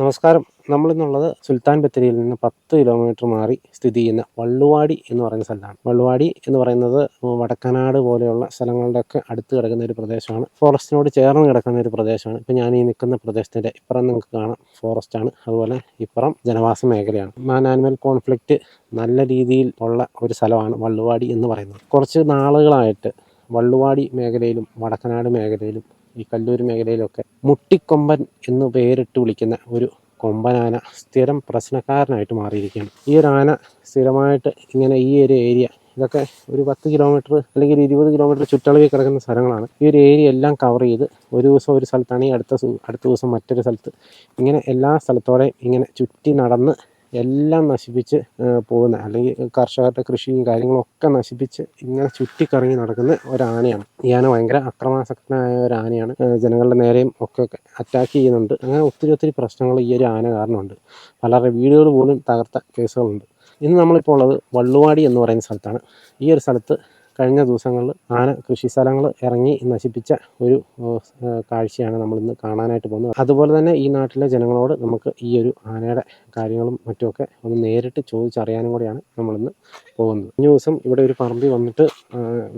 നമസ്കാരം. നമ്മളിന്നുള്ളത് സുൽത്താൻ ബത്തേരിയിൽ നിന്ന് പത്ത് കിലോമീറ്റർ മാറി സ്ഥിതി ചെയ്യുന്ന വള്ളുവാടി എന്ന് പറയുന്ന സ്ഥലമാണ്. വള്ളുവാടി എന്ന് പറയുന്നത് വടക്കനാട് പോലെയുള്ള സ്ഥലങ്ങളുടെയൊക്കെ അടുത്ത് കിടക്കുന്ന ഒരു പ്രദേശമാണ്. ഫോറസ്റ്റിനോട് ചേർന്ന് കിടക്കുന്ന ഒരു പ്രദേശമാണ്. ഇപ്പം ഞാൻ ഈ നിൽക്കുന്ന പ്രദേശത്തിന്റെ ഇപ്പുറം നിങ്ങൾക്ക് കാണാം. ഫോറസ്റ്റാണ് അതുപോലെ ഇപ്പുറം ജനവാസ മേഖലയാണ്. മാൻ ആനിമൽ കോൺഫ്ലിക്റ്റ് നല്ല രീതിയിൽ ഉള്ള ഒരു സ്ഥലമാണ് വള്ളുവാടി എന്ന് പറയുന്നത്. കുറച്ച് നാളുകളായിട്ട് വള്ളുവാടി മേഖലയിലും വടക്കനാട് മേഖലയിലും ഈ കല്ലൂർ മേഖലയിലൊക്കെ മുട്ടിക്കൊമ്പൻ എന്ന് പേരിട്ട് വിളിക്കുന്ന ഒരു കൊമ്പനാന സ്ഥിരം പ്രശ്നക്കാരനായിട്ട് മാറിയിരിക്കുകയാണ്. ഈ ഒരു ആന സ്ഥിരമായിട്ട് ഇങ്ങനെ ഈ ഒരു ഏരിയ ഇതൊക്കെ ഒരു പത്ത് കിലോമീറ്റർ അല്ലെങ്കിൽ ഇരുപത് കിലോമീറ്റർ ചുറ്റളവിൽ കിടക്കുന്ന സ്ഥലങ്ങളാണ്. ഈ ഒരു ഏരിയ എല്ലാം കവർ ചെയ്ത് ഒരു ദിവസം ഒരു സ്ഥലത്താണെങ്കിൽ അടുത്ത അടുത്ത ദിവസം മറ്റൊരു സ്ഥലത്ത് ഇങ്ങനെ എല്ലാ സ്ഥലത്തോടെയും ഇങ്ങനെ ചുറ്റി നടന്ന് എല്ലാം നശിപ്പിച്ച് പോകുന്ന അല്ലെങ്കിൽ കർഷകരുടെ കൃഷിയും കാര്യങ്ങളൊക്കെ നശിപ്പിച്ച് ഇങ്ങനെ ചുറ്റിക്കറങ്ങി നടക്കുന്ന ഒരു ഈ ആന ഭയങ്കര അക്രമാസക്തനായ ഒരു ആനയാണ് ജനങ്ങളുടെ നേരെയും ഒക്കെ അറ്റാക്ക് ചെയ്യുന്നുണ്ട്. അങ്ങനെ ഒത്തിരി ഒത്തിരി പ്രശ്നങ്ങൾ ഈ ഒരു ആന കാരണമുണ്ട്. പലരുടെ വീടുകൾ പോലും തകർത്ത കേസുകളുണ്ട് ഇന്ന് നമ്മളിപ്പോൾ ഉള്ളത് വള്ളുവാടി എന്ന് പറയുന്ന സ്ഥലത്താണ്. ഈ ഒരു സ്ഥലത്ത് കഴിഞ്ഞ ദിവസങ്ങളിൽ ആന കൃഷി സ്ഥലങ്ങൾ ഇറങ്ങി നശിപ്പിച്ച ഒരു കാഴ്ചയാണ് നമ്മൾ ഇന്ന് കാണാനായിട്ട് പോകുന്നത്. അതുപോലെ തന്നെ ഈ നാട്ടിലെ ജനങ്ങളോട് നമുക്ക് ഈ ഒരു ആനയുടെ കാര്യങ്ങളും മറ്റുമൊക്കെ ഒന്ന് നേരിട്ട് ചോദിച്ചറിയാനും കൂടിയാണ് നമ്മളിന്ന് പോകുന്നത്. കഴിഞ്ഞ ദിവസം ഇവിടെ ഒരു പറമ്പിൽ വന്നിട്ട്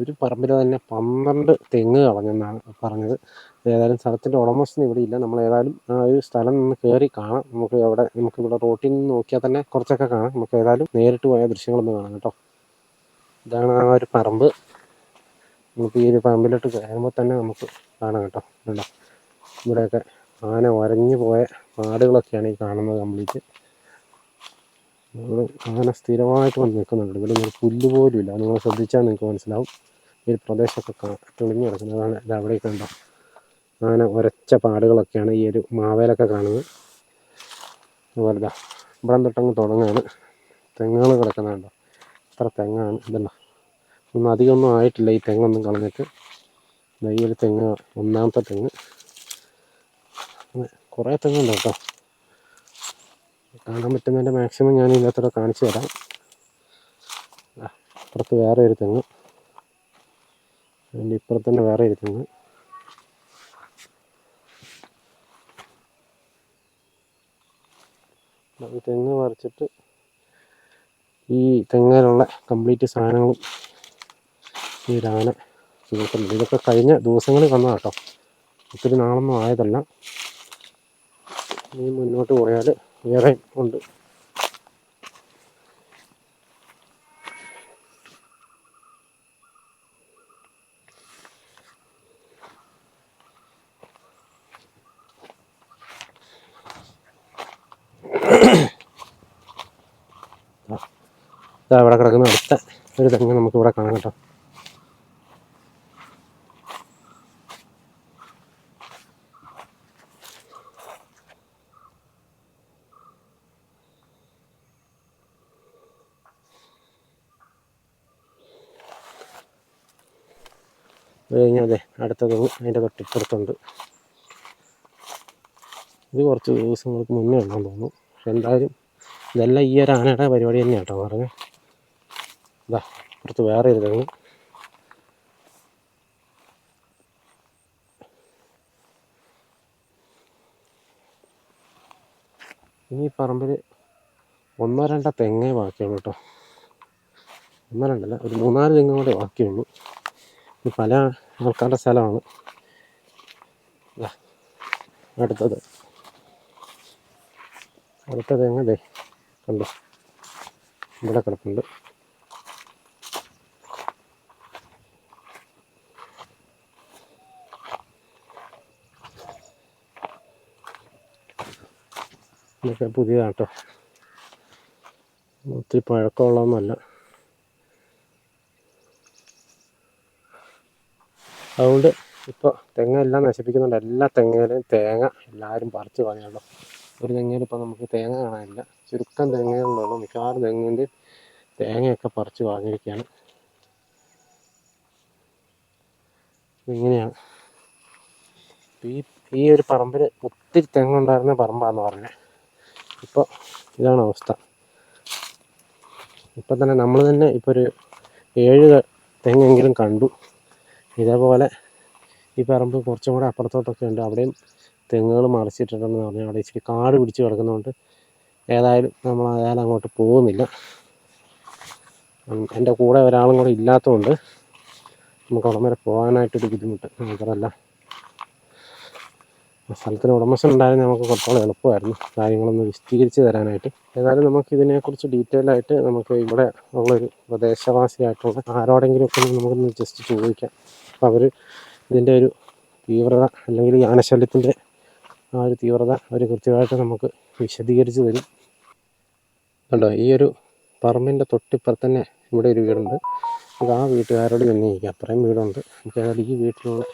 ഒരു പറമ്പിൽ തന്നെ പന്ത്രണ്ട് തെങ്ങ് കളഞ്ഞെന്നാണ് പറഞ്ഞത്. ഏതായാലും സ്ഥലത്തിന്റെ ഉടമസ്ഥന് ഇവിടെ ഇല്ല. നമ്മൾ ഏതായാലും ആ ഒരു സ്ഥലം നിന്ന് കയറി കാണാം. നമുക്ക് അവിടെ നമുക്ക് ഇവിടെ റോട്ടിൽ നിന്ന് നോക്കിയാൽ തന്നെ കുറച്ചൊക്കെ കാണാം. നമുക്ക് ഏതായാലും നേരിട്ട് പോയ ദൃശ്യങ്ങളൊന്ന് കാണാം കേട്ടോ. ഇതാണ് ആ ഒരു പറമ്പ്. നമുക്ക് ഈ ഒരു പറമ്പിലോട്ട് കയറുമ്പോൾ തന്നെ നമുക്ക് കാണാം കേട്ടോ. കണ്ടോ ഇവിടെയൊക്കെ ആന ഒരഞ്ഞു പോയ പാടുകളൊക്കെയാണ് ഈ കാണുന്നത് കംപ്ലീറ്റ്. ഇവിടെ ആന സ്ഥിരമായിട്ട് വന്ന് നിൽക്കുന്നുണ്ട്. ഇവിടെ ഒരു പുല്ല് പോലും ഇല്ല. നിങ്ങൾ ശ്രദ്ധിച്ചാൽ നിങ്ങൾക്ക് മനസ്സിലാവും. ഈ ഒരു പ്രദേശമൊക്കെ തെളിഞ്ഞു കിടക്കുന്നത്. അതാണ് ഇത് അവിടെയൊക്കെ ഉണ്ടോ? ആന ഒരച്ച പാടുകളൊക്കെയാണ് ഈ ഒരു മാവേലൊക്കെ കാണുന്നത്. അതുപോലെ ഇവിടെ തൊട്ടങ്ങ് തുടങ്ങുകയാണ് തെങ്ങുകൾ കിടക്കുന്നുണ്ടോ? ഇത്ര തെങ്ങാണ്. ഇതല്ല. ഒന്നും അധികമൊന്നും ആയിട്ടില്ല ഈ തെങ്ങൊന്നും കളഞ്ഞിട്ട്. ഈ ഒരു തെങ്ങ് ഒന്നാമത്തെ തെങ്ങ്. കുറേ തെങ്ങുണ്ട് കേട്ടോ. കാണാൻ പറ്റുന്നതിന്റെ മാക്സിമം ഞാൻ ഇതിനകത്തൂടെ കാണിച്ചു തരാം. അപ്പുറത്ത് വേറെ ഒരു തെങ്ങ്. അതിന്റെ ഇപ്പുറത്ത് തന്നെ വേറെ ഒരു തെങ്ങ്. തെങ്ങ് പറിച്ചിട്ട് ഈ തെങ്ങിലുള്ള കംപ്ലീറ്റ് സാധനങ്ങളും ഈ ഒരാന തീർക്കുന്നുണ്ട് ഇതൊക്കെ കഴിഞ്ഞ ദിവസങ്ങളിൽ വന്നതാണ് കേട്ടോ ഒത്തിരി നാളൊന്നും ആയതല്ല. ഇനി മുന്നോട്ട് പോയാൽ വേറെ ഉണ്ട്. ഇവിടെ കിടക്കുന്ന അടുത്ത ഒരു തെങ്ങ് നമുക്ക് ഇവിടെ കാണാം കേട്ടോ. കഴിഞ്ഞാൽ അതെ അടുത്ത തെങ്ങ് അതിന്റെ തൊട്ടിപ്പുറത്തുണ്ട്. ഇത് കുറച്ച് ദിവസങ്ങൾക്ക് മുന്നേ ഉണ്ടെന്ന് തോന്നുന്നു. പക്ഷെ എന്തായാലും ഇതെല്ലാം ഈ ഒരു ആനയുടെ പരിപാടി തന്നെയാണ് കേട്ടോ പറഞ്ഞത് ഇതാ പുറത്ത് വേറെ ഒരു തെങ്ങ് ഇനി പറമ്പിൽ ഒന്നോ രണ്ടോ തെങ്ങേ ബാക്കിയുള്ളൂ കേട്ടോ. ഒന്നോ രണ്ടല്ല ഒരു മൂന്നാൽ തെങ്ങ് കൂടെ ബാക്കിയുള്ളൂ. ഇത് പല ആൾക്കാരുടെ സ്ഥലമാണ്. അടുത്തത്. അടുത്ത തെങ്ങ് ദേ കണ്ടോ? ഇവിടെ കിടപ്പുണ്ട്. ഇതൊക്കെ പുതിയതാണ് കേട്ടോ ഒത്തിരി പഴക്കമുള്ളതൊന്നുമല്ല. അതുകൊണ്ട് ഇപ്പോൾ തെങ്ങെല്ലാം നശിപ്പിക്കുന്നുണ്ട്. എല്ലാ തെങ്ങയിലും തേങ്ങ എല്ലാവരും പറിച്ച് കളയുള്ളൂ ഒരു തെങ്ങയിൽ ഇപ്പോൾ നമുക്ക് തേങ്ങ കാണാനില്ല. ചുരുക്കം തെങ്ങുകളിലുള്ളൂ മിക്കവാറും തെങ്ങിന്റെ തേങ്ങയൊക്കെ പറിച്ച് കളഞ്ഞിരിക്കുകയാണ്. ഇങ്ങനെയാണ്. ഈ ഈ ഒരു പറമ്പിൽ ഒത്തിരി തെങ്ങുണ്ടായിരുന്ന പറമ്പാന്ന് പറഞ്ഞത് ഇപ്പോൾ ഇതാണ് അവസ്ഥ. ഇപ്പം തന്നെ നമ്മൾ തന്നെ ഇപ്പോൾ ഒരു ഏഴ് തെങ്ങെങ്കിലും കണ്ടു. ഇതേപോലെ ഈ പറമ്പ് കുറച്ചും കൂടെ അപ്പുറത്തോട്ടൊക്കെ ഉണ്ട്. അവിടെയും തെങ്ങുകൾ മറിച്ചിട്ടിട്ടുണ്ടെന്ന് പറഞ്ഞാൽ അവിടെ ഇച്ചിരി കാട് പിടിച്ച് കിടക്കുന്നതുകൊണ്ട് ഏതായാലും നമ്മൾ അയാൾ അങ്ങോട്ട് പോകുന്നില്ല. എന്റെ കൂടെ ഒരാളും കൂടെ ഇല്ലാത്തതുകൊണ്ട് നമുക്ക് അവിടെ വരെ പോകാനായിട്ടൊരു ബുദ്ധിമുട്ട്. മാത്രമല്ല സ്ഥലത്തിന് ഉടമസ്ഥൻ ഉണ്ടായിരുന്നെങ്കിൽ നമുക്ക് കുറച്ചുകൂടെ എളുപ്പമായിരുന്നു കാര്യങ്ങളൊന്ന് വിശദീകരിച്ച് തരാനായിട്ട്. ഏതായാലും നമുക്ക് ഇതിനെക്കുറിച്ച് ഡീറ്റെയിൽ ആയിട്ട് നമുക്ക് ഇവിടെ ഉള്ളൊരു പ്രദേശവാസിയായിട്ടുള്ള ആരോടെങ്കിലും ഒക്കെ ഒന്ന് നമുക്കൊന്ന് ജസ്റ്റ് ചോദിക്കാം. അപ്പോൾ അവർ ഇതിന്റെ ഒരു തീവ്രത അല്ലെങ്കിൽ ഈ ആനശല്യത്തിന്റെ ആ ഒരു തീവ്രത അവർ കൃത്യമായിട്ട് നമുക്ക് വിശദീകരിച്ച് തരും. കണ്ടോ ഈ ഒരു പറമ്പിന്റെ തൊട്ടിപ്പുറത്ത് തന്നെ ഇവിടെ ഒരു വീടുണ്ട്. നമുക്ക് ആ വീട്ടുകാരോട് തന്നെ അത്രയും വീടുണ്ട്. നമുക്ക് ഈ വീട്ടിലുള്ള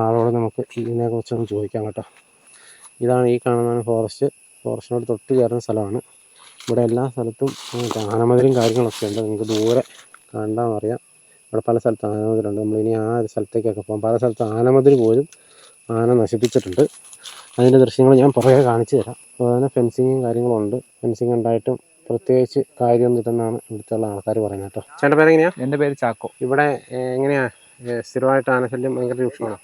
ആളോട് നമുക്ക് ഇതിനെക്കുറിച്ചൊന്ന് ചോദിക്കാം കേട്ടോ. ഇതാണ് ഈ കാണുന്ന ഫോറസ്റ്റ് ഫോറസ്റ്റിനോട് തൊട്ട് ചേർന്ന സ്ഥലമാണ്. ഇവിടെ എല്ലാ സ്ഥലത്തും ആനമതിലും കാര്യങ്ങളൊക്കെ ഉണ്ട്. നിങ്ങൾക്ക് ദൂരെ കണ്ടാൽ അറിയാം. ഇവിടെ പല സ്ഥലത്ത് ആനമതിലുണ്ട് നമ്മളിനി ആ ഒരു സ്ഥലത്തേക്കൊക്കെ പോകാം. പല സ്ഥലത്ത് ആനമതിൽ പോലും ആന നശിപ്പിച്ചിട്ടുണ്ട്. അതിന്റെ ദൃശ്യങ്ങൾ ഞാൻ പുറകെ കാണിച്ചു തരാം. അതുപോലെ തന്നെ ഫെൻസിങ്ങും കാര്യങ്ങളും ഉണ്ട്. ഫെൻസിങ് ഉണ്ടായിട്ടും പ്രത്യേകിച്ച് കാര്യമൊന്നും ഇല്ലെന്നാണ് ഇവിടുത്തെ ഉള്ള ആൾക്കാർ പറയുന്നത് കേട്ടോ. ചേട്ടന്റെ പേരെങ്ങനെയാ? എന്റെ പേര് ചാക്കോ. ഇവിടെ എങ്ങനെയാ? സ്ഥിരമായിട്ട് ആനശല്യം ഭയങ്കര രൂക്ഷമാണ്?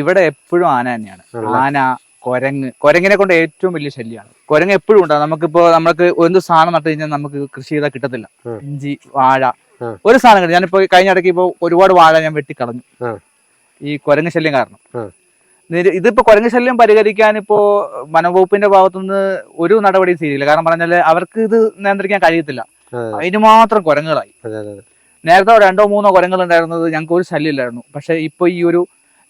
ഇവിടെ എപ്പോഴും ആന തന്നെയാണ്. ആന കൊരങ്ങ് കൊരങ്ങിനെ കൊണ്ട് ഏറ്റവും വലിയ ശല്യമാണ്. കൊരങ്ങ് എപ്പോഴും ഉണ്ടാവും. നമുക്കിപ്പോ നമ്മൾക്ക് എന്ത് സാധനം നട്ടു കഴിഞ്ഞാൽ നമുക്ക് കൃഷി ചെയ്താൽ കിട്ടത്തില്ല. ഇഞ്ചി വാഴ. ഒരു സാധനം കിട്ടും. ഞാനിപ്പോ കഴിഞ്ഞ ഇടയ്ക്ക് ഇപ്പോ ഒരുപാട് വാഴ ഞാൻ വെട്ടിക്കളഞ്ഞു. ഈ കൊരങ്ങ് ശല്യം കാരണം. ഇതിപ്പോ കൊരങ്ങ് ശല്യം പരിഹരിക്കാൻ ഇപ്പോ വനംവകുപ്പിന്റെ ഭാഗത്തുനിന്ന് ഒരു നടപടിയും സ്വീകരിക്കില്ല കാരണം പറഞ്ഞാൽ അവർക്ക് ഇത് നിയന്ത്രിക്കാൻ കഴിയത്തില്ല. അതെ അതിന് മാത്രം കുരങ്ങുകളായി. നേരത്തെ രണ്ടോ മൂന്നോ കുരങ്ങൾ ഉണ്ടായിരുന്നത് ഞങ്ങൾക്ക് ഒരു ശല്യമില്ലായിരുന്നു. പക്ഷെ ഇപ്പൊ ഈ ഒരു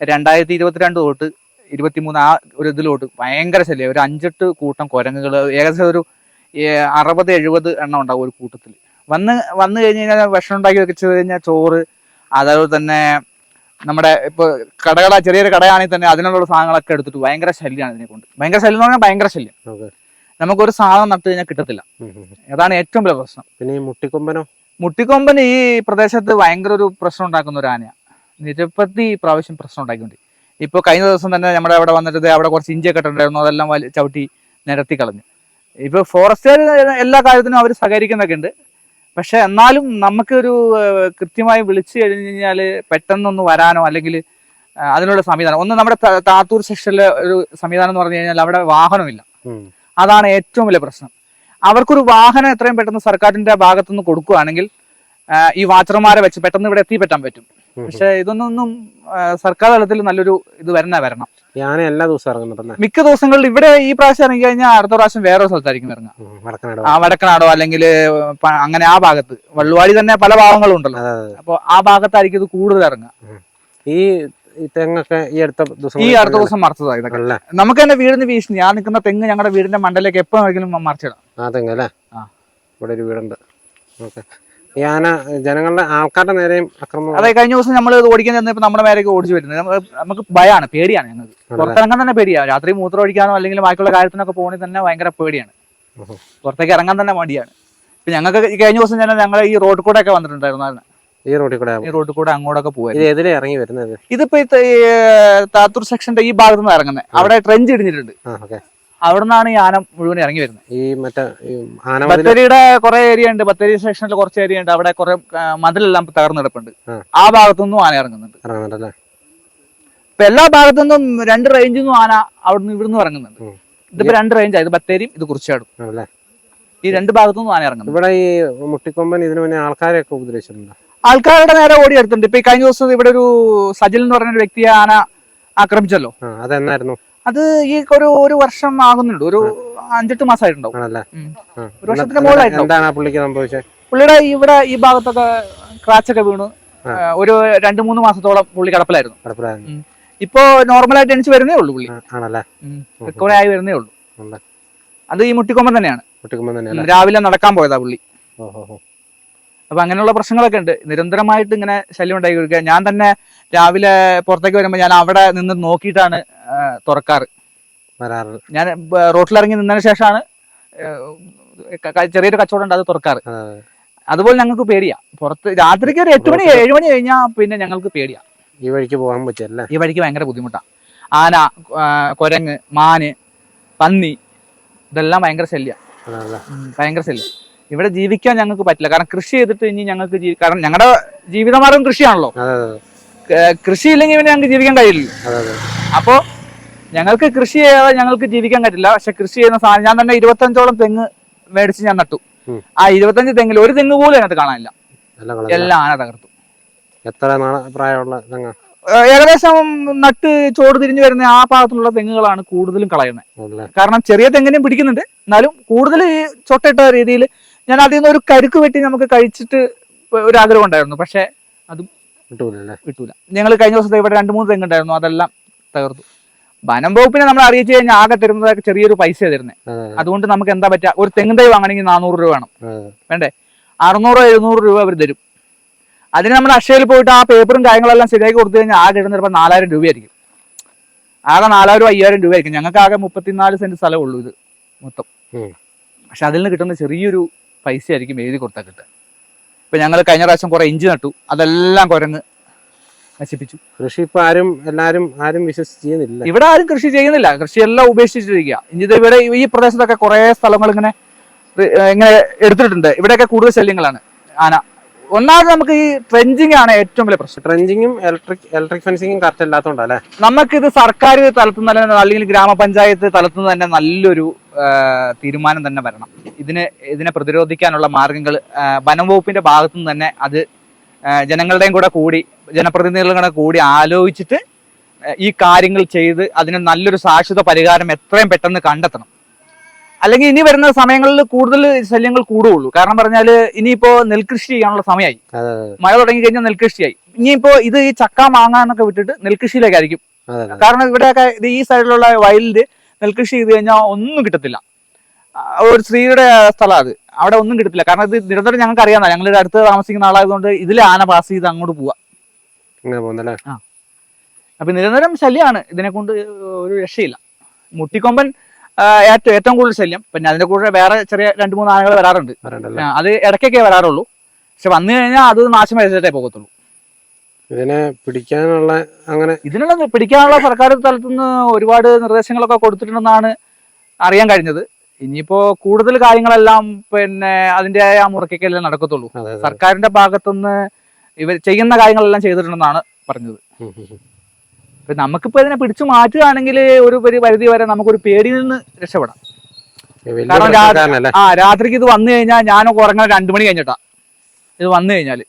രണ്ടായിരത്തി ഇരുപത്തിരണ്ട് തൊട്ട് ഇരുപത്തിമൂന്ന് ആ ഒരു ഇതിലോട്ട് ഭയങ്കര ശല്യം. ഒരു അഞ്ചെട്ട് കൂട്ടം കുരങ്ങുകൾ ഏകദേശം ഒരു അറുപത് എഴുപത് എണ്ണം ഉണ്ടാവും ഒരു കൂട്ടത്തിൽ. വന്ന് വന്നു കഴിഞ്ഞ് കഴിഞ്ഞാൽ ഭക്ഷണം ഉണ്ടാക്കി വെച്ച് കഴിഞ്ഞാൽ ചോറ് അതേപോലെ തന്നെ നമ്മുടെ ഇപ്പോൾ കടകള ചെറിയൊരു കടയാണെങ്കിൽ തന്നെ അതിനുള്ള സാധനങ്ങളൊക്കെ എടുത്തിട്ട് ഭയങ്കര ശല്യമാണ് ഇതിനെ കൊണ്ട്. ഭയങ്കര ശല്യം എന്ന് പറഞ്ഞാൽ ഭയങ്കര ശല്യം. നമുക്കൊരു സാധനം നട്ടു കഴിഞ്ഞാൽ കിട്ടത്തില്ല. അതാണ് ഏറ്റവും വലിയ പ്രശ്നം. പിന്നെ ഈ മുട്ടിക്കൊമ്പനോ? മുട്ടിക്കൊമ്പൻ ഈ പ്രദേശത്ത് ഭയങ്കര ഒരു പ്രശ്നം ഉണ്ടാക്കുന്ന ഒരു ആനയാണ് നിരവധി പ്രാവശ്യം പ്രശ്നം ഉണ്ടാക്കിയിട്ടുണ്ട് ഇപ്പോൾ കഴിഞ്ഞ ദിവസം തന്നെ നമ്മുടെ അവിടെ വന്നിട്ട് അവിടെ കുറച്ച് ഇഞ്ചിയൊക്കെ ഇട്ടുണ്ടായിരുന്നു അതെല്ലാം വലിയ ചവിട്ടി നിരത്തി കളഞ്ഞു. ഇപ്പോൾ ഫോറസ്റ്റുകാർ എല്ലാ കാര്യത്തിനും അവർ സഹകരിക്കുന്നൊക്കെ ഉണ്ട്. പക്ഷെ എന്നാലും നമുക്കൊരു കൃത്യമായി വിളിച്ചു കഴിഞ്ഞ് കഴിഞ്ഞാൽ പെട്ടെന്നൊന്ന് വരാനോ അല്ലെങ്കിൽ അതിനുള്ള സംവിധാനം. ഒന്ന് നമ്മുടെ താത്തൂർ സെക്ഷനിലെ ഒരു സംവിധാനം എന്ന് പറഞ്ഞു കഴിഞ്ഞാൽ അവിടെ വാഹനമില്ല. അതാണ് ഏറ്റവും വലിയ പ്രശ്നം. അവർക്കൊരു വാഹനം എത്രയും പെട്ടെന്ന് സർക്കാരിന്റെ ഭാഗത്തുനിന്ന് കൊടുക്കുകയാണെങ്കിൽ ഈ വാച്ചർമാരെ വെച്ച് പെട്ടെന്ന് ഇവിടെ എത്തിപ്പെട്ടാൻ പറ്റും. പക്ഷെ ഇതൊന്നും സർക്കാർ തലത്തിൽ നല്ലൊരു ഇത് വരണ. വരണം ഞാൻ എല്ലാ ദിവസവും ഇറങ്ങുന്നുണ്ട് മിക്ക ദിവസങ്ങളിൽ ഇവിടെ ഈ പ്രാവശ്യം ഇറങ്ങി കഴിഞ്ഞാൽ അടുത്ത പ്രാവശ്യം വേറെ സ്ഥലത്തായിരിക്കും ഇറങ്ങുക. ആ വടക്കനാടോ അല്ലെങ്കിൽ അങ്ങനെ ആ ഭാഗത്ത്. വള്ളുവാടി തന്നെ പല ഭാഗങ്ങളും ഉണ്ടല്ലോ. അപ്പോൾ ആ ഭാഗത്തായിരിക്കും ഇത് കൂടുതൽ ഇറങ്ങുക. ഈ തെങ്ങൊക്കെ ഈ അടുത്ത ദിവസം ഈ അടുത്ത ദിവസം മറച്ചതാണ് ഇതൊക്കെ. നമുക്ക് തന്നെ വീടിന് ഭീഷണി ഞാൻ നിൽക്കുന്ന തെങ്ങ് ഞങ്ങളുടെ വീടിന്റെ മണ്ടലേക്ക് എപ്പോ വേണമെങ്കിലും മറിച്ചിടാം. ആ തെങ്ങ് അല്ലേ? ആ. ഇവിടെ ഒരു വീടുണ്ട്. ഓക്കെ. ഈ ആന ജനങ്ങളുടെ ആൾക്കാരുടെ നേരെയും അക്രമം. അതെ കഴിഞ്ഞ ദിവസം നമ്മൾ ഓടിക്കാൻ ചെന്നപ്പോൾ നമ്മുടെ മേലേക്ക് ഓടിച്ചു വരുന്നത് നമുക്ക് ഭയമാണ് പേടിയാണ് ഞങ്ങൾക്ക്? പുറത്തിറങ്ങാൻ തന്നെ പേടിയാണ് രാത്രി മൂത്രം ഒഴിക്കാനോ അല്ലെങ്കിൽ ബാക്കിയുള്ള കാര്യത്തിനൊക്കെ പോകണമെങ്കിൽ തന്നെ ഭയങ്കര പേടിയാണ്. പുറത്തേക്ക് ഇറങ്ങാൻ തന്നെ മടിയാണ്. ഇപ്പൊ ഞങ്ങൾക്ക് കഴിഞ്ഞ ദിവസം ഞാൻ ഞങ്ങൾ ഈ റോഡ് കൂടെ ഒക്കെ വന്നിട്ടുണ്ടായിരുന്നു ഈ റോഡിൽ കൂടെ ഈ റോഡ് കൂടെ അങ്ങോട്ടൊക്കെ എതിരെ ഇറങ്ങി വരുന്നത്? ഇതിപ്പോ താത്തൂർ സെക്ഷന്റെ ഈ ഭാഗത്ത് നിന്ന് ഇറങ്ങുന്നത് അവിടെ ട്രെഞ്ച് ഇടിഞ്ഞിട്ടുണ്ട്. അവിടെ നിന്നാണ് ഈ ആന മുഴുവൻ ഇറങ്ങി വരുന്നത്. ഈ മറ്റേ ബത്തേരിയുടെ കുറെ ഏരിയ ഉണ്ട്. ബത്തേരി സെക്ഷനിൽ കുറച്ച് ഏരിയ ഉണ്ട്. അവിടെ കുറെ മതിലെല്ലാം തകർന്നു കിടപ്പുണ്ട്. ആ. ഭാഗത്തുനിന്നും ആന ഇറങ്ങുന്നുണ്ട്. ഇപ്പൊ എല്ലാ ഭാഗത്തുനിന്നും രണ്ട് റേഞ്ചിൽ നിന്നും ആന അവിടുന്ന് ഇവിടുന്ന് ഇറങ്ങുന്നുണ്ട്. ഇതിപ്പോ രണ്ട് റേഞ്ചാണ് ഇത് ബത്തേരിയും ഇത് കുറിച്ചാടും. ഈ രണ്ട് ഭാഗത്തുനിന്നും ആന ഇറങ്ങുന്നു ഇവിടെ ഈ മുട്ടിക്കൊമ്പൻ ഇതിനു മുന്നേ ആൾക്കാരെയൊക്കെ ഉപദ്രവിച്ചിട്ടുണ്ട്? ആൾക്കാരുടെ നേരെ ഓടി എടുത്തിട്ടുണ്ട് ഇപ്പൊ ഈ കഴിഞ്ഞ ദിവസം ഇവിടെ ഒരു സജിൽ എന്ന് പറഞ്ഞ ഒരു വ്യക്തിയെ ആന ആക്രമിച്ചല്ലോ. അതെന്നായിരുന്നു? അത് ഈ ഒരു ഒരു വർഷം ആകുന്നുണ്ട് ഒരു അഞ്ചെട്ട് മാസമായിട്ടുണ്ടാവും. ആണല്ലേ? ഒരു വർഷത്തിന് എന്നിട്ട് മുകളിലായിട്ടുണ്ടാവും. എന്താണ് ആ പുള്ളിക്ക് സംഭവിച്ചത് പുള്ളിയുടെ ഇവിടെ ഈ ഭാഗത്തൊക്കെ ക്രാച്ച് ഒക്കെ വീണു ഒരു രണ്ട് മൂന്ന് മാസത്തോളം പുള്ളി കിടപ്പിലായിരുന്നു. കടപ്പിലായിരുന്നു. ഇപ്പോ നോർമലായിട്ട് എണിച്ച് വരുന്നേ ഉള്ളൂ പുള്ളി. ആണല്ലേ? റിക്കവറി ആയി വരുന്നേ ഉള്ളൂ. അത് ഈ മുട്ടിക്കൊമ്പൻ തന്നെയാണ്. മുട്ടിക്കൊമ്പൻ തന്നെയല്ലേ? രാവിലെ നടക്കാൻ പോയതാ പുള്ളി. ഓഹോ. അപ്പൊ അങ്ങനെയുള്ള പ്രശ്നങ്ങളൊക്കെ ഉണ്ട്. നിരന്തരമായിട്ട് ഇങ്ങനെ ശല്യം ഉണ്ടാക്കി കൊടുക്കുക ഞാൻ തന്നെ രാവിലെ പുറത്തേക്ക് വരുമ്പോൾ ഞാൻ അവിടെ നിന്ന് നോക്കിയിട്ടാണ് തുറക്കാറ്. വരാറ്. ഞാൻ റോട്ടിലിറങ്ങി നിന്നതിന് ശേഷമാണ് ചെറിയൊരു കച്ചവടം ഉണ്ട് അത് തുറക്കാറ്. അതുപോലെ ഞങ്ങൾക്ക് പേടിയാ. പുറത്ത് രാത്രിക്ക് ഒരു എട്ട് മണി ഏഴ് മണി കഴിഞ്ഞാൽ പിന്നെ ഞങ്ങൾക്ക് പേടിയാ. ഈ വഴിക്ക് പോകാൻ പറ്റില്ല ഈ വഴിക്ക് ഭയങ്കര ബുദ്ധിമുട്ടാണ് ആന കൊരങ്ങ് മാന് പന്നി ഇതെല്ലാം ഭയങ്കര ശല്യ. ഭയങ്കര ശല്യം. ഇവിടെ ജീവിക്കാൻ ഞങ്ങൾക്ക് പറ്റില്ല. കാരണം കൃഷി ചെയ്തിട്ട് ഇനി ഞങ്ങൾക്ക് കാരണം ഞങ്ങളുടെ ജീവിതമാർഗം കൃഷിയാണല്ലോ. കൃഷി ഇല്ലെങ്കിൽ പിന്നെ ഞങ്ങൾക്ക് ജീവിക്കാൻ കഴിയില്ല അപ്പോൾ ഞങ്ങൾക്ക് കൃഷി ചെയ്യാതെ ഞങ്ങൾക്ക് ജീവിക്കാൻ പറ്റില്ല. പക്ഷെ കൃഷി ചെയ്യുന്ന സാധനം ഞാൻ തന്നെ ഇരുപത്തഞ്ചോളം തെങ്ങ് മേടിച്ച് ഞാൻ നട്ടു. ആ ഇരുപത്തഞ്ച് തെങ്ങിൽ ഒരു തെങ്ങ് പോലും അതിനകത്ത് കാണാനില്ല. എല്ലാം ആന തകർത്തു. എത്ര പ്രായമുള്ള തെങ്ങ്? ഏകദേശം നട്ട് ചോട് തിരിഞ്ഞു വരുന്ന ആ ഭാഗത്തുള്ള തെങ്ങുകളാണ് കൂടുതലും കളയുന്നത്. കാരണം ചെറിയ തെങ്ങിനെയും പിടിക്കുന്നുണ്ട്. എന്നാലും കൂടുതൽ ഈ ചൊട്ടയിട്ട രീതിയിൽ ഞാൻ അതിൽ നിന്ന് ഒരു കരുക്ക് വെട്ടി നമുക്ക് കഴിച്ചിട്ട് ഒരു ആഗ്രഹം ഉണ്ടായിരുന്നു. പക്ഷെ അതും കിട്ടൂല ഞങ്ങൾ കഴിഞ്ഞ ദിവസത്തെ ഇവിടെ രണ്ട് മൂന്ന് തെങ്ങുണ്ടായിരുന്നു അതെല്ലാം തകർത്തു. വനം വകുപ്പിനെ നമ്മൾ അറിയിച്ചു കഴിഞ്ഞാൽ ആകെ തരുന്നത് ചെറിയൊരു പൈസ തരുന്നത് അതുകൊണ്ട് നമുക്ക് എന്താ പറ്റുക ഒരു തെങ്ങ് തൈ വാങ്ങണമെങ്കിൽ നാനൂറ് രൂപ വേണം. വേണ്ടേ? അറുന്നൂറോ എഴുന്നൂറ് രൂപ അവർ തരും. അതിന് നമ്മൾ അക്ഷയയിൽ പോയിട്ട് ആ പേപ്പറും കാര്യങ്ങളെല്ലാം ശരിയാക്കി കൊടുത്തു കഴിഞ്ഞാൽ ആകെ ഇടുന്ന ചിലപ്പോൾ നാലായിരം രൂപയായിരിക്കും. ആകെ നാലായിരം അയ്യായിരം രൂപയായിരിക്കും. ഞങ്ങൾക്ക് ആകെ മുപ്പത്തിനാല് സെന്റ് സ്ഥലമേ ഉള്ളൂ ഇത് മൊത്തം. പക്ഷെ അതിൽ നിന്ന് കിട്ടുന്ന ചെറിയൊരു പൈസ ആയിരിക്കും എഴുതി കൊടുത്താൽ കിട്ടുക. ഇപ്പം ഞങ്ങൾ കഴിഞ്ഞ പ്രാവശ്യം കുറേ ഇഞ്ചി നട്ടു. അതെല്ലാം കുരങ്ങ് നശിപ്പിച്ചു. കൃഷി ഇപ്പൊ ആരും എല്ലാരും ആരും വിശ്വസിച്ച് ചെയ്യുന്നില്ല. ഇവിടെ ആരും കൃഷി ചെയ്യുന്നില്ല. കൃഷിയെല്ലാം ഉപേക്ഷിച്ചിരിക്കുക. ഇനി ഇവിടെ ഈ പ്രദേശത്തൊക്കെ കുറേ സ്ഥലങ്ങൾ ഇങ്ങനെ ഇങ്ങനെ എടുത്തിട്ടുണ്ട്. ഇവിടെയൊക്കെ കൂടുതൽ ശല്യങ്ങളാണ്. ആന. ഒന്നാമത് നമുക്ക് ഈ ട്രെഞ്ചിങ് ആണ് ഏറ്റവും വലിയ പ്രശ്നം. ട്രെഞ്ചിങ്ങും ഇലക്ട്രിക് ഇലക്ട്രിക് ഫെൻസിങ്ങും കറക്റ്റ് അല്ലാത്തോണ്ടല്ലേ നമുക്കിത് സർക്കാർ തലത്തിൽ നിന്ന് അല്ലെങ്കിൽ ഗ്രാമപഞ്ചായത്ത് തലത്തിൽ നിന്ന് തന്നെ നല്ലൊരു തീരുമാനം തന്നെ വരണം. ഇതിനെ ഇതിനെ പ്രതിരോധിക്കാനുള്ള മാർഗങ്ങൾ വനംവകുപ്പിന്റെ ഭാഗത്തു നിന്ന് തന്നെ അത് ജനങ്ങളുടെയും കൂടെ കൂടി ജനപ്രതിനിധികളുടെ കൂടെ കൂടി ആലോചിച്ചിട്ട് ഈ കാര്യങ്ങൾ ചെയ്ത് അതിന് നല്ലൊരു ശാശ്വത പരിഹാരം എത്രയും പെട്ടെന്ന് കണ്ടെത്തണം. അല്ലെങ്കിൽ ഇനി വരുന്ന സമയങ്ങളിൽ കൂടുതൽ ശല്യങ്ങൾ കൂടുകയുള്ളൂ. കാരണം പറഞ്ഞാൽ ഇനിയിപ്പോ നെൽകൃഷി ചെയ്യാനുള്ള സമയമായി മഴ തുടങ്ങി കഴിഞ്ഞാൽ നെൽകൃഷിയായി. ഇനിയിപ്പോ ഇത് ഈ ചക്ക മാങ്ങ എന്നൊക്കെ വിട്ടിട്ട് നെൽകൃഷിയിലേക്കായിരിക്കും. കാരണം ഇവിടെയൊക്കെ ഈ സൈഡിലുള്ള വയലിൽ നെൽകൃഷി ചെയ്ത് കഴിഞ്ഞാൽ ഒന്നും കിട്ടത്തില്ല. ഒരു സ്ത്രീയുടെ സ്ഥലം അത്. അവിടെ ഒന്നും കിട്ടത്തില്ല. കാരണം ഇത് നിരന്തരം ഞങ്ങൾക്ക് അറിയാം ഞങ്ങൾ ഇവിടെ അടുത്ത് താമസിക്കുന്ന ആളായതുകൊണ്ട് ഇതിലെ ആന പാസ് ചെയ്ത് അങ്ങോട്ട് പോവാ. പോകുന്നല്ലേ അപ്പൊ നിരന്തരം ശല്യമാണ്. ഇതിനെ കൊണ്ട് ഒരു രക്ഷയില്ല. മുട്ടിക്കൊമ്പൻ ഏറ്റവും ഏറ്റവും കൂടുതൽ ശല്യം. പിന്നെ അതിന്റെ കൂടെ വേറെ ചെറിയ രണ്ട് മൂന്ന് ആനകൾ വരാറുണ്ട്. അത് ഇടയ്ക്കൊക്കെ വരാറുള്ളൂ. പക്ഷെ വന്നു കഴിഞ്ഞാൽ അത് നാശം വരച്ചിട്ടേ പോകത്തുള്ളൂ. ഇതിനെ പിടിക്കാനുള്ള അങ്ങനെ ഇതിനുള്ള പിടിക്കാനുള്ള സർക്കാർ തലത്തുനിന്ന് ഒരുപാട് നിർദ്ദേശങ്ങളൊക്കെ കൊടുത്തിട്ടുണ്ടെന്നാണ് അറിയാൻ കഴിഞ്ഞത്. ഇനിയിപ്പോ കൂടുതൽ കാര്യങ്ങളെല്ലാം പിന്നെ അതിന്റെതായ മുറയ്ക്കൊക്കെ നടക്കത്തുള്ളൂ. സർക്കാരിന്റെ ഭാഗത്തുനിന്ന് ഇവർ ചെയ്യുന്ന കാര്യങ്ങളെല്ലാം ചെയ്തിട്ടുണ്ടെന്നാണ് പറഞ്ഞത്. ഇപ്പൊ നമുക്കിപ്പോ ഇതിനെ പിടിച്ചു മാറ്റുകയാണെങ്കിൽ ഒരു പരി- പരിധി വരെ നമുക്കൊരു പേടിയിൽ നിന്ന് രക്ഷപ്പെടാം. കാരണം ആ രാത്രിക്ക് ഇത് വന്നു കഴിഞ്ഞാൽ ഞാൻ ഉറങ്ങാൻ രണ്ടു മണി കഴിഞ്ഞിട്ടാ. ഇത് വന്നു കഴിഞ്ഞാൽ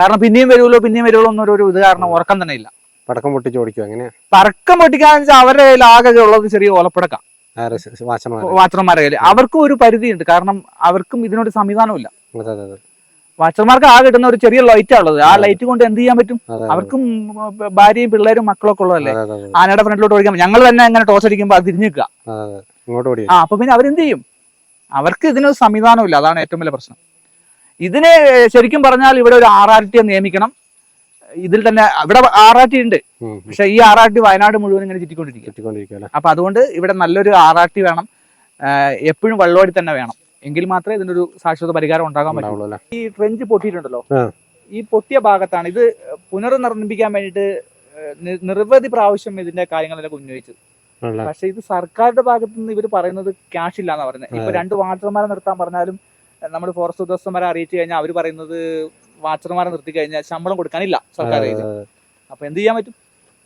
കാരണം പിന്നെയും വരുമല്ലോ പിന്നെയും വരുമല്ലോ എന്നൊരു ഇത് കാരണം ഉറക്കം തന്നെ ഇല്ല. പടക്കം പൊട്ടിച്ച് ഓടിക്കും അങ്ങനെ പടക്കം പൊട്ടിക്കാന്ന് വെച്ചാൽ അവരുടെ കയ്യിൽ ആകെ ഉള്ളത് ചെറിയ ഓലപ്പടക്ക. വാച്ചർമാരുടെ കയ്യിൽ അവർക്കും ഒരു പരിധിയുണ്ട്. കാരണം അവർക്കും ഇതിനൊരു സംവിധാനമില്ല. വാച്ചർമാർക്ക് ആ കിട്ടുന്ന ഒരു ചെറിയ ലൈറ്റ് ഉള്ളത് ആ ലൈറ്റ് കൊണ്ട് എന്ത് ചെയ്യാൻ പറ്റും? അവർക്കും ഭാര്യയും പിള്ളേരും മക്കളൊക്കെ ഉള്ളതല്ലേ? ആനയുടെ ഫ്രണ്ടിലോട്ട് ഓടിക്കാൻ ഞങ്ങൾ തന്നെ അങ്ങനെ ടോസ് അടിക്കുമ്പോൾ അത് തിരിഞ്ഞു നിൽക്കുക. അതെ അതെ. ഇങ്ങോട്ട് ഓടി. ആ അപ്പൊ പിന്നെ അവരെന്ത് ചെയ്യും? അവർക്ക് ഇതിനൊരു സംവിധാനമില്ല. അതാണ് ഏറ്റവും വലിയ പ്രശ്നം. ഇതിന് ശരിക്കും പറഞ്ഞാൽ ഇവിടെ ഒരു ആർ ആർ ടിയെ നിയമിക്കണം. ഇതിൽ തന്നെ ഇവിടെ ആർ ഉണ്ട്. പക്ഷെ ഈ ആർ വയനാട് മുഴുവൻ ഇങ്ങനെ ചുറ്റിക്കൊണ്ടിരിക്കും അപ്പൊ അതുകൊണ്ട് ഇവിടെ നല്ലൊരു ആർ വേണം. എപ്പോഴും വള്ളവാടി തന്നെ വേണം. എങ്കിൽ മാത്രമേ ഇതിനൊരു ശാശ്വത പരിഹാരം ഉണ്ടാകാൻ പറ്റുള്ളൂ ഈ ട്രെഞ്ച് പൊട്ടിയിട്ടുണ്ടല്ലോ. ഈ പൊട്ടിയ ഭാഗത്താണ് ഇത് പുനർനിർമ്മിക്കാൻ വേണ്ടിയിട്ട് നിരവധി പ്രാവശ്യം ഇതിന്റെ കാര്യങ്ങളെല്ലാം ഉന്നയിച്ചു പക്ഷെ ഇത് സർക്കാരിന്റെ ഭാഗത്തു നിന്ന് ഇവർ പറയുന്നത് ക്യാഷ് ഇല്ലാന്നാ പറയുന്നത് ഇപ്പൊ രണ്ട് വാട്ടർമാരെ നിർത്താൻ പറഞ്ഞാലും നമ്മൾ ഫോറസ്റ്റ് ഉദ്യോഗസ്ഥന്മാരെ അറിയിച്ചു കഴിഞ്ഞാൽ അവർ പറയുന്നത് വാച്ചർമാരെ നിർത്തി കഴിഞ്ഞാൽ ശമ്പളം കൊടുക്കാനില്ല സർക്കാർ. അപ്പൊ എന്ത് ചെയ്യാൻ പറ്റും?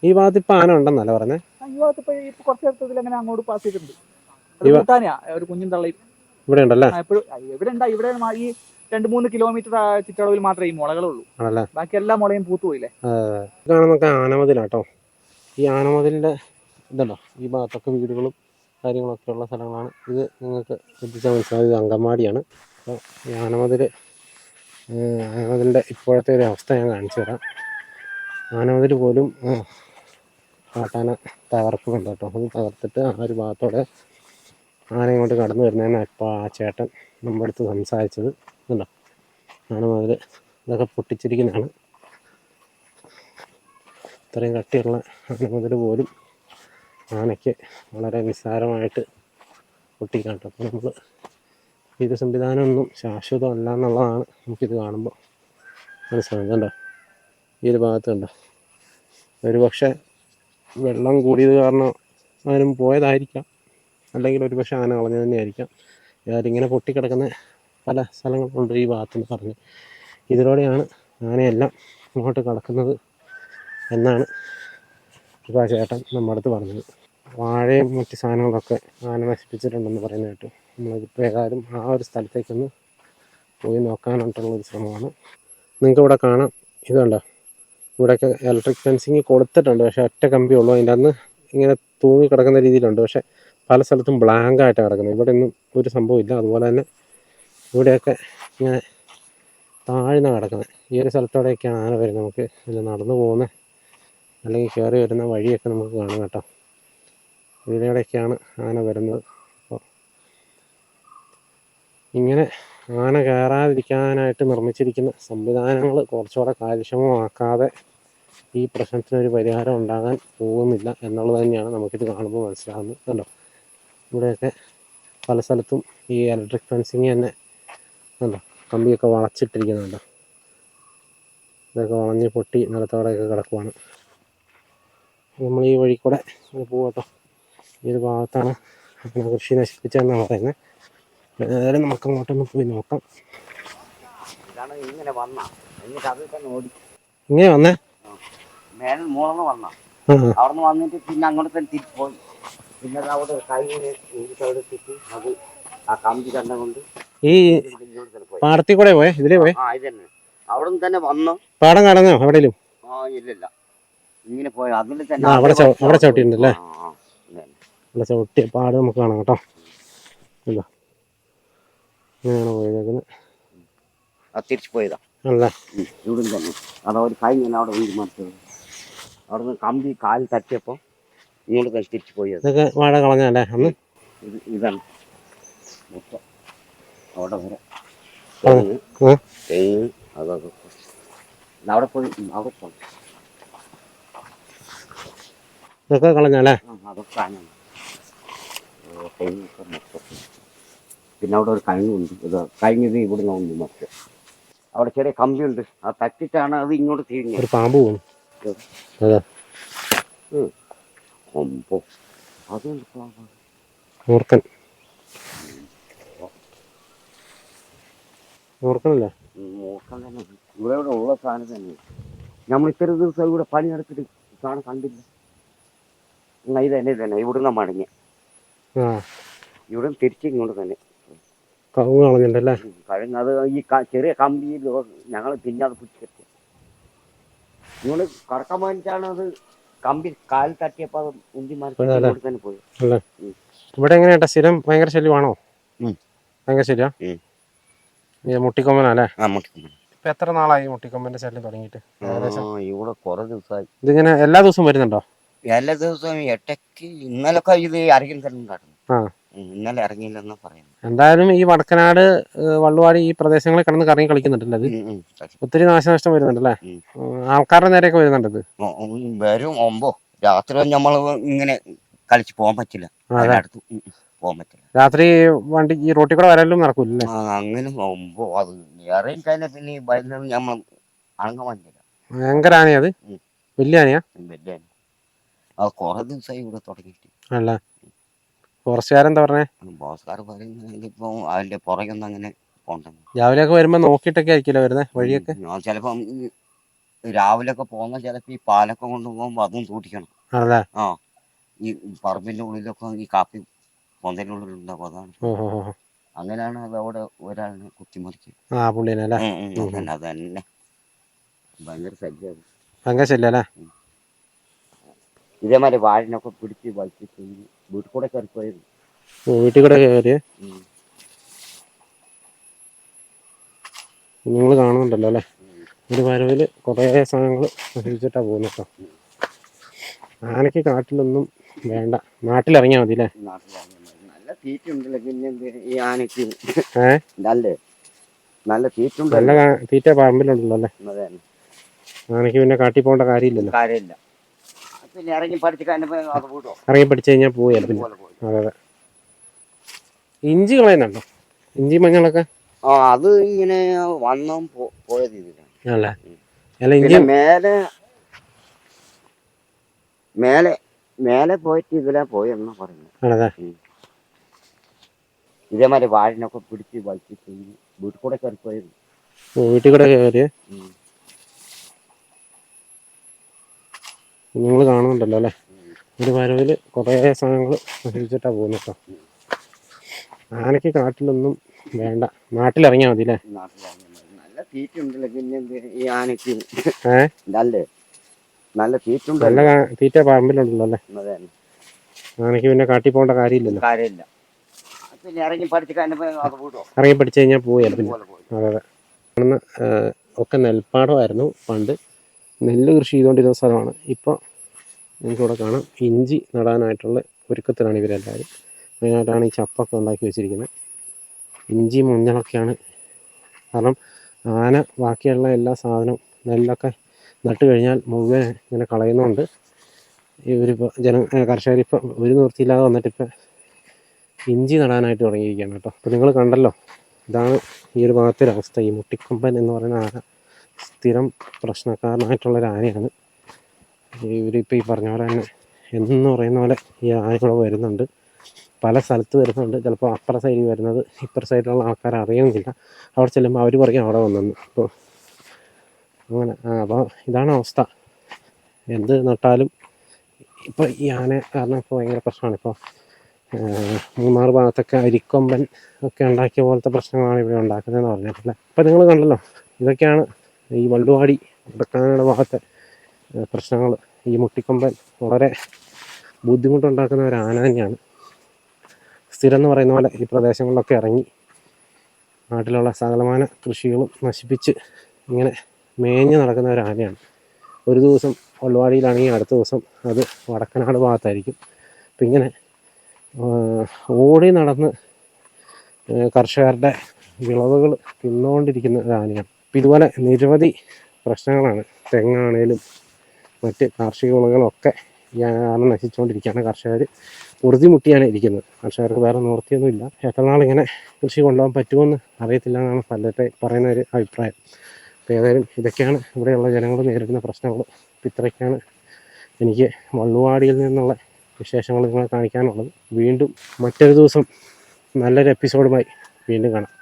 ഈ ഭാഗത്ത് ഇപ്പൊ ആന ഉണ്ടെന്നല്ല പറഞ്ഞേ? അയ്യോ ഭാഗത്ത് ഈ കുറച്ച് നേരത്തിൽ അങ്ങനെ അങ്ങോട്ട് പാസ് ചെയ്തിട്ടുണ്ട്. അത് ഒരു കുഞ്ഞും തള്ളയും. ഇവിടെ ഉണ്ടല്ലേ? എവിടെ ഉണ്ടാ. ഇവിടെ ഈ രണ്ട് മൂന്ന് കിലോമീറ്റർ ചുറ്റളവിൽ മാത്രമേ ഈ മുളകളുള്ളൂ ബാക്കി എല്ലാ മുളയും പൂത്തുപോയില്ലേ കാണുന്നൊക്കെ ആനമതിലാട്ടോ. ഈ ആനമതിലിന്റെ ഇതുണ്ടോ? ഈ ഭാഗത്തൊക്കെ വീടുകളും കാര്യങ്ങളൊക്കെ ഉള്ള സ്ഥലങ്ങളാണ്. ഇത് നിങ്ങൾക്ക് ശ്രദ്ധിച്ചാൽ മനസ്സിലാവും. ഇത് അങ്കമാടിയാണ്. അപ്പോൾ ഈ ആനമതിൽ ആനമതിലിന്റെ ഇപ്പോഴത്തെ ഒരു അവസ്ഥ ഞാൻ കാണിച്ചു തരാം. ആനമതിൽ പോലും കാട്ടാന തകർക്കുന്നുണ്ട് കേട്ടോ. അത് തകർത്തിട്ട് ആ ഒരു ഭാഗത്തോടെ ആന ഇങ്ങോട്ട് കടന്നു വരുന്നതെന്നാണ് ഇപ്പോൾ ആ ചേട്ടൻ നമ്മുടെ അടുത്ത് സംസാരിച്ചത്. ഇതുണ്ടോ ആനവതിൽ ഇതൊക്കെ പൊട്ടിച്ചിരിക്കുന്നതാണ്. ഇത്രയും കട്ടിയുള്ള ആനവതിൽ പോലും ആനയ്ക്ക് വളരെ നിസ്സാരമായിട്ട് പൊട്ടിക്കാട്ടോ. അപ്പോൾ നമ്മൾ ഇത് സംവിധാനമൊന്നും ശാശ്വതമല്ല എന്നുള്ളതാണ് നമുക്കിത് കാണുമ്പോൾ മനസ്സിലാകുന്നത് കണ്ടോ? ഈ ഒരു ഭാഗത്ത് കണ്ടോ? ഒരു പക്ഷേ വെള്ളം കൂടിയത് കാരണം ആരും പോയതായിരിക്കാം. അല്ലെങ്കിൽ ഒരു പക്ഷേ ആന കളഞ്ഞു തന്നെയായിരിക്കാം. ഇതാരിങ്ങനെ പൊട്ടിക്കിടക്കുന്ന പല സ്ഥലങ്ങളുണ്ട് ഈ ഭാഗത്തെന്ന് പറഞ്ഞ്. ഇതിലൂടെയാണ് ആനയെല്ലാം ഇങ്ങോട്ട് കടക്കുന്നത് എന്നാണ് ഇപ്പോൾ ആ ചേട്ടൻ നമ്മുടെ അടുത്ത് പറഞ്ഞത്. വാഴയും മറ്റ് സാധനങ്ങളൊക്കെ ആന നശിപ്പിച്ചിട്ടുണ്ടെന്ന് പറയുന്നത് കേട്ടു. ഏതായാലും ആ ഒരു സ്ഥലത്തേക്കൊന്ന് പോയി നോക്കാനായിട്ടുള്ളൊരു ശ്രമമാണ്. നിങ്ങൾക്ക് ഇവിടെ കാണാം ഇതുണ്ടോ ഇവിടെയൊക്കെ ഇലക്ട്രിക് ഫെൻസിങ് കൊടുത്തിട്ടുണ്ട്. പക്ഷേ ഒറ്റ കമ്പി ഉള്ളൂ. അതിന്റെ അന്ന് ഇങ്ങനെ തൂങ്ങി കിടക്കുന്ന രീതിയിലുണ്ട്. പക്ഷേ പല സ്ഥലത്തും ബ്ലാങ്ക് ആയിട്ടാണ് കിടക്കുന്നത് ഇവിടെ ഒന്നും ഒരു സംഭവമില്ല അതുപോലെ തന്നെ ഇവിടെയൊക്കെ ഇങ്ങനെ താഴ്ന്ന കിടക്കുന്നത്. ഈ ഒരു സ്ഥലത്തോടെയൊക്കെയാണ് ആന വരുന്നത്. നമുക്ക് ഇതിൽ നടന്നു പോകുന്ന അല്ലെങ്കിൽ കയറി വരുന്ന വഴിയൊക്കെ നമുക്ക് കാണാം കേട്ടോ. ഇതിലൂടെയൊക്കെയാണ് ആന വരുന്നത്. ഇങ്ങനെ ആന കയറാതിരിക്കാനായിട്ട് നിർമ്മിച്ചിരിക്കുന്ന സംവിധാനങ്ങൾ കുറച്ചുകൂടെ കാര്യക്ഷമമാക്കാതെ ഈ പ്രശ്നത്തിനൊരു പരിഹാരം ഉണ്ടാകാൻ പോകുന്നില്ല എന്നുള്ളത് തന്നെയാണ് നമുക്കിത് കാണുമ്പോൾ മനസ്സിലാകുന്നത്. കണ്ടോ? ഇവിടെയൊക്കെ പല സ്ഥലത്തും ഈ ഇലക്ട്രിക് ഫെൻസിങ് തന്നെ കണ്ടോ? കമ്പിയൊക്കെ വളച്ചിട്ടിരിക്കുന്നുണ്ടോ. ഇതൊക്കെ വളഞ്ഞ് പൊട്ടി നിലത്തോടെയൊക്കെ കിടക്കുവാണ്. നമ്മൾ ഈ വഴി കൂടെ പോകട്ടോ ഈ ഒരു ഭാഗത്താണ് കൃഷി നശിപ്പിച്ചതെന്നാണ് പറയുന്നത്. ഏതായാലും നമുക്ക് അങ്ങോട്ടൊന്ന് പോയി നോക്കാം. ഇങ്ങനെ വന്ന. എന്നിട്ട് തന്നെ ഓടി. ഇങ്ങനെ വന്നേ? മേലെ മൂളന്ന് വന്ന. ആ. അവിടുന്ന് വന്നിട്ട് പിന്നെ അങ്ങോട്ട് തന്നെ തിരിച്ചു പോയി. പിന്നെ അവിടെ എടുത്തിട്ട് അത് ആ കമ്പി കണ്ട കൊണ്ട് ഈ പാടത്തിൽ കൂടെ പോയേ? ഇതിലേ പോയേ? ആ അവിടെ നിന്ന് തന്നെ വന്നു. പാടം കടന്നോ എവിടെയും ആ ഇല്ലില്ല. ഇങ്ങനെ പോയ. അതിൽ തന്നെ അവിടെ ചവിട്ടി- അവിടെ ചവിട്ടിയിട്ടുണ്ടല്ലേ? ചവിട്ടിയ പാട് നമുക്ക് കാണാം കേട്ടോ. ഇല്ല ഇങ്ങനെയാണ് പോയതേക്കുന്നത് അത് തിരിച്ചു പോയതാ. അല്ല? ഇവിടെ തന്നെ. അതാ ഒരു കൈ ഞാൻ അവിടെ ഉണ്ടി മറിച്ചത് അവിടെ നിന്ന് കമ്പി കാൽ തട്ടിയപ്പോൾ ഇങ്ങോട്ട് തന്നെ തിരിച്ചു പോയത്. ഇതൊക്കെ വാഴ കളഞ്ഞല്ലേ അന്ന്? ഇത് ഇതാണ്. മൊത്തം അവിടെ വരെ. തെങ്ങ് തെങ്ങ് അതൊക്കെ അവിടെ പോയി അവിടെ പോയി. ഇതൊക്കെ കളഞ്ഞല്ലേ അതൊക്കെ ഓ, തെങ്ങൊക്കെ മൊത്തം. പിന്നെ അവിടെ ഒരു കഴിഞ്ഞുണ്ട് ഇത് കഴിഞ്ഞത് ഇവിടുന്ന് ഉണ്ട് മറ്റേ അവിടെ ചെറിയ കമ്പിയുണ്ട് ആ തട്ടിട്ടാണ് അത് ഇങ്ങോട്ട് തിരിഞ്ഞത്. ഒരു പാമ്പ് പോകുന്നു അതെ. മൂർക്കൻ മൂർക്കനല്ലേ ഉം, നോക്കാൻ തന്നെ. ഇവിടെ ഇവിടെ ഉള്ള സാധനം തന്നെ. നമ്മൾ ഇത്ര ദിവസം ഇവിടെ പണിയെടുത്തിട്ട് സാധനം കണ്ടില്ല. എന്നാ ഇത് തന്നെ ഇത് തന്നെ. ഇവിടുന്ന് മടങ്ങി. ഇവിടെ തിരിച്ച് ഇങ്ങോട്ട് തന്നെ. കവുങ്ങ് കളഞ്ഞിട്ടല്ലേ കഴിഞ്ഞ അത് ഈ ചെറിയ കമ്പിയിൽ ഞങ്ങൾ പിന്നെ അത് പിടിച്ചെത്തി നിങ്ങൾ കറക്കം വാങ്ങിച്ചാണ് അത് കമ്പി കാൽ തട്ടിയപ്പോൾ അത് ഉന്തി. ഇങ്ങോട്ട് തന്നെ പോയി. അല്ലേ? ഇവിടെ എങ്ങനെയാ സ്ഥിരം ഭയങ്കര ശല്യമാണോ. ഭയങ്കര ശല്യ? മുട്ടിക്കൊമ്പനല്ലേ? ഇപ്പൊ എത്ര നാളായി മുട്ടിക്കൊമ്പന്റെ ശല്യം തുടങ്ങിയിട്ട്? ഏകദേശം? ആ ഇവിടെ കുറെ ദിവസമായി ഇതിങ്ങനെ എല്ലാ ദിവസവും വരുന്നുണ്ടോ? എല്ലാ ദിവസവും എട്ടക്ക് ഇന്നലൊക്കെ ഇത് അരകിൽ തന്നെ ഉണ്ടായിരുന്നു. ഇന്നലെ ഇറങ്ങിയില്ലെന്ന് പറയുന്നു എന്തായാലും ഈ വടക്കനാട് വള്ളുവാടി ഈ പ്രദേശങ്ങളിൽ കിടന്ന് കറങ്ങി കളിക്കുന്നുണ്ടല്ലേ അത്? ഉം, ഉം, ശരി. ഒത്തിരി നാശനഷ്ടം വരുന്നുണ്ടല്ലേ? ഉം. ആൾക്കാരുടെ നേരെയൊക്കെ വരുന്നുണ്ട് ഇത് ഉം, ഉം, വരും ഒമ്പോ. രാത്രി നമ്മൾ ഇങ്ങനെ കളിച്ച് പോകാൻ പറ്റില്ല. അതെ. അതിനടുത്ത് ഉം, ഉം, പോകാൻ പറ്റില്ല. രാത്രി വണ്ടി ഈ റോട്ടിൽ കൂടെ വരാനും നടക്കൂല ആ, അങ്ങനെ ഒമ്പോ അത് ഇറങ്ങി കഴിഞ്ഞാൽ പിന്നെ ഈ വൈകുന്നേരം നമ്മൾ അണങ്ങാൻ പറ്റില്ല. ഭയങ്കര ആനയാ അത്? ഉം. വലിയ ആനയാ? വലിയ അത് കുറെ ദിവസമായി ഇവിടെ തുടങ്ങിയിട്ട്. അല്ല? ഫോറസ്റ്റുകാരെന്താ പറഞ്ഞേ? ബോസ്കാർ പറയുന്നത് ഇപ്പൊ അതിന്റെ പുറകൊന്നും അങ്ങനെ രാവിലെ രാവിലെയൊക്കെ വരുമ്പോ നോക്കിയിട്ടൊക്കെ ആയിരിക്കില്ല വരുന്നേ വഴിയൊക്കെ? ഞാൻ ചിലപ്പം ഈ രാവിലെ ഒക്കെ പോകുന്ന ചിലപ്പോ ഈ പാലൊക്കെ കൊണ്ടുപോകുമ്പോ അതും സൂക്ഷിക്കണം. ആണല്ലേ? ആ ഈ പറമ്പിന്റെ ഉള്ളിലൊക്കെ ഈ കാപ്പി ഉള്ളിലുണ്ടാവും അതാണ്. അങ്ങനെയാണ് അത് അവിടെ ഒരാളിനെ കുത്തിമറിച്ച്. ആ പുള്ളീനെ അല്ലേ? അതന്നെ അത് തന്നെ ഭയങ്കര ശല്യം ഇതേമാതിരി വാഴിനൊക്കെ പിടിച്ച് വലിച്ചിട്ട് വീട്ടിൽ കൂടെ കയറി പോയത് ഓ, വീട്ടിൽ കൂടെ കയറിയേ നിങ്ങൾ കാണുന്നുണ്ടല്ലോ അല്ലേ? ഒരു വരവിൽ കുറേ സാധനങ്ങൾ നശിപ്പിച്ചിട്ടാണ് പോകുന്നത് കേട്ടോ. ആനയ്ക്ക് കാട്ടിലൊന്നും വേണ്ട. നാട്ടിലിറങ്ങിയാൽ മതി അല്ലേ? നല്ല തീറ്റ ഉണ്ടല്ലോ പിന്നെ ഈ ആനയ്ക്ക്. നല്ല നല്ല തീറ്റ നല്ല തീറ്റ പറമ്പിലുണ്ടല്ലോ അല്ലേ? ആനയ്ക്ക് പിന്നെ കാട്ടിൽ പോകേണ്ട കാര്യമില്ലല്ലോ. കാര്യമില്ല. പിന്നെ ഇറങ്ങി പഠിച്ച് അത് ഇറങ്ങി പഠിച്ചു കഴിഞ്ഞാൽ പോയി പിന്നെ. അതെ അതെ. ഇഞ്ചി കളയുന്നുണ്ടോ? ഇഞ്ചി മഞ്ഞളൊക്കെ? ആ അത് ഇങ്ങനെ വന്നും പോയത് ഇതിലാണ് അല്ലേ അല്ല ഇഞ്ചി പിന്നെ മേലെ മേലെ മേലെ പോയിട്ട് ഇതിലെ പോയെന്നാ പറയുന്നത് ഇതേമാതിരി വാഴിനൊക്കെ പിടിച്ച് വലിച്ചിട്ട് വീട്ടിൽ കൂടെ കയറി പോയത് വീട്ടിൽ കൂടെ കയറിയേ? നിങ്ങൾ കാണുന്നുണ്ടല്ലോ അല്ലേ? ഒരു വരവിൽ കുറേ സാധനങ്ങൾ നശിച്ചിട്ടാണ് പോകുന്നത് കേട്ടോ. ആനയ്ക്ക് കാട്ടിലൊന്നും വേണ്ട. നാട്ടിലിറങ്ങിയാൽ മതി അല്ലേ? നല്ല തീറ്റ ഉണ്ടല്ലോ പിന്നെ ഈ ആനയ്ക്ക്. നല്ല നല്ല തീറ്റ നല്ല തീറ്റ പറമ്പിലുണ്ടല്ലോ അല്ലേ? അതെ. ആനയ്ക്ക് പിന്നെ കാട്ടി പോകേണ്ട കാര്യമില്ലല്ലോ. കാര്യമില്ല. പിന്നെ ഇറങ്ങി പഠിച്ച് ഇറങ്ങി കഴിഞ്ഞാൽ പിന്നെ. പോയി അതെ അതെ. ഒക്കെ നെൽപ്പാടമായിരുന്നു പണ്ട്. നെല്ല് കൃഷി ചെയ്തുകൊണ്ടിരുന്ന സ്ഥലമാണ്. ഇപ്പോൾ നമുക്കിവിടെ കാണാം. ഇഞ്ചി നടാനായിട്ടുള്ള ഒരുക്കത്തിലാണ് ഇവരെല്ലാവരും. മെയിനായിട്ടാണ് ഈ ചപ്പൊക്കെ ഉണ്ടാക്കി വെച്ചിരിക്കുന്നത്. ഇഞ്ചി മഞ്ഞളൊക്കെയാണ്. കാരണം ആന ബാക്കിയുള്ള എല്ലാ സാധനവും നെല്ലൊക്കെ നട്ട് കഴിഞ്ഞാൽ മുഴുവൻ ഇങ്ങനെ കളയുന്നുണ്ട്. ഇവരിപ്പോൾ ജന കർഷകരിപ്പോൾ ഒരു നിവൃത്തിയില്ലാതെ വന്നിട്ടിപ്പോൾ ഇഞ്ചി നടാനായിട്ട് തുടങ്ങിയിരിക്കുകയാണ് കേട്ടോ. അപ്പോൾ നിങ്ങൾ കണ്ടല്ലോ ഇതാണ് ഈ ഒരു ഭാഗത്തെ അവസ്ഥ ഈ മുട്ടിക്കൊമ്പൻ എന്ന് പറയുന്ന ആന. സ്ഥിരം പ്രശ്നക്കാരനായിട്ടുള്ളൊരു ആനയാണ് ഇവരിപ്പോൾ ഈ പറഞ്ഞ പോലെ തന്നെ എന്ന് പറയുന്ന പോലെ ഈ ആന വരുന്നുണ്ട്. പല സ്ഥലത്ത് വരുന്നുണ്ട്. ചിലപ്പോൾ അപ്പുറ സൈഡിൽ വരുന്നത് ഇപ്പുറ സൈഡിലുള്ള ആൾക്കാർ അറിയുന്നില്ല. അവിടെ ചെല്ലുമ്പോൾ അവർ പറയും അവിടെ വന്നെന്ന്. അപ്പോൾ അങ്ങനെ അപ്പോൾ ഇതാണ് അവസ്ഥ. എന്ത് നട്ടാലും ഇപ്പോൾ ഈ ആന കാരണം ഇപ്പോൾ ഭയങ്കര പ്രശ്നമാണ്. ഇപ്പോൾ മൂന്നാർ ഭാഗത്തൊക്കെ അരിക്കൊമ്പൻ ഒക്കെ ഉണ്ടാക്കിയ പോലത്തെ പ്രശ്നങ്ങളാണ് ഇവിടെ ഉണ്ടാക്കുന്നതെന്ന് പറഞ്ഞിട്ടില്ല അപ്പോൾ നിങ്ങൾ കണ്ടല്ലോ ഇതൊക്കെയാണ് ഈ വള്ളുവാടി വടക്കാനയുടെ ഭാഗത്തെ പ്രശ്നങ്ങൾ ഈ മുട്ടിക്കൊമ്പൻ വളരെ ബുദ്ധിമുട്ടുണ്ടാക്കുന്ന ഒരു ആന തന്നെയാണ് സ്ഥിരം എന്ന് പറയുന്ന പോലെ ഈ പ്രദേശങ്ങളിലൊക്കെ ഇറങ്ങി നാട്ടിലുള്ള സകലമാന കൃഷികളും നശിപ്പിച്ച് ഇങ്ങനെ മേഞ്ഞ് നടക്കുന്ന ഒരു ആനയാണ്. ഒരു ദിവസം വള്ളുവാടിയിലാണെങ്കിൽ അടുത്ത ദിവസം അത് വടക്കനാട് ഭാഗത്തായിരിക്കും. അപ്പം ഇങ്ങനെ ഓടി നടന്ന് കർഷകരുടെ വിളവുകൾ തിന്നുകൊണ്ടിരിക്കുന്ന ഒരു ആനയാണ്. അപ്പം ഇതുപോലെ നിരവധി പ്രശ്നങ്ങളാണ്. തെങ്ങാണേലും മറ്റ് കാർഷിക വിളകളൊക്കെ കാരണം നശിച്ചുകൊണ്ടിരിക്കുകയാണ്. കർഷകർ മുട്ടിയാണ് ഇരിക്കുന്നത്. കർഷകർക്ക് വേറെ നിവൃത്തിയൊന്നുമില്ല. എത്ര നാളിങ്ങനെ കൃഷി കൊണ്ടുപോകാൻ പറ്റുമെന്ന് അറിയത്തില്ല എന്നാണ് പലരുടെ പറയുന്ന ഒരു അഭിപ്രായം. അപ്പോൾ ഏതായാലും ഇതൊക്കെയാണ് ഇവിടെയുള്ള ജനങ്ങൾ നേരിടുന്ന പ്രശ്നങ്ങൾ. അപ്പോൾ ഇത്രയൊക്കെയാണ് എനിക്ക് വള്ളുവാടിയിൽ നിന്നുള്ള വിശേഷങ്ങൾ നിങ്ങളെ കാണിക്കാനുള്ളത്. വീണ്ടും മറ്റൊരു ദിവസം നല്ലൊരു എപ്പിസോഡുമായി വീണ്ടും കാണാം.